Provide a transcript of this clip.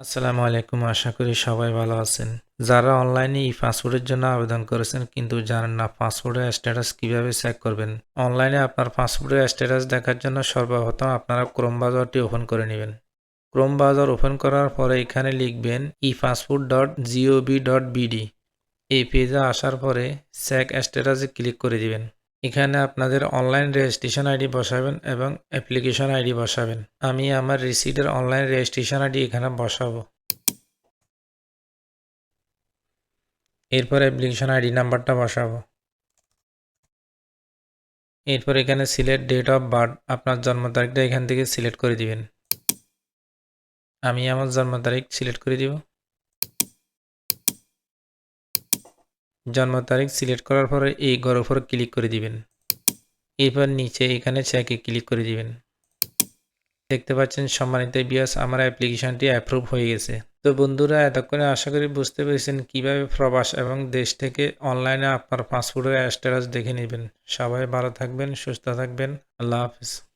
আসসালামু আলাইকুম, আশা করি সবাই ভালো আছেন। যারা অনলাইনে ই পাসপোর্টের জন্য আবেদন করেছেন কিন্তু জানেন না পাসপোর্টের স্ট্যাটাস কীভাবে চেক করবেন। অনলাইনে আপনার পাসপোর্টের স্ট্যাটাস দেখার জন্য সর্বপ্রথম আপনারা ক্রোম ব্রাউজারটি ওপেন করে নেবেন। ক্রোম ব্রাউজার ওপেন করার পরে এখানে লিখবেন e passport dot GOV dot BD এই পেজে আসার পরে চেক স্ট্যাটাসে ক্লিক করে দিবেন। এখানে আপনাদের অনলাইন রেজিস্ট্রেশন আইডি বসাবেন এবং অ্যাপ্লিকেশন আইডি বসাবেন। আমি আমার রিসিটের অনলাইন রেজিস্ট্রেশন আইডি এখানে বসাবো। এরপর অ্যাপ্লিকেশন আইডি নাম্বারটা বসাবো। এরপর এখানে সিলেক্ট ডেট অফ বার্থ আপনার জন্ম তারিখটা এখান থেকে সিলেক্ট করে দিবেন। আমি আমার জন্ম তারিখ সিলেক্ট করে দিব। জন্ম তারিখ সিলেক্ট করার পরে এই ঘর উপর ক্লিক করে দিবেন। এরপর নিচে এখানে চেকে ক্লিক করে দিবেন। দেখতে পাচ্ছেন সম্মানিত বিয়াস আমার অ্যাপ্লিকেশনটি অ্যাপ্রুভ হয়ে গেছে। তো বন্ধুরা, এতক্ষণে আশা করি বুঝতে পেরেছেন কীভাবে প্রবাস এবং দেশ থেকে অনলাইনে আপনার পাসপোর্টের স্ট্যাটাস দেখে নেবেন। সবাই ভালো থাকবেন, সুস্থ থাকবেন। আল্লাহ হাফিজ।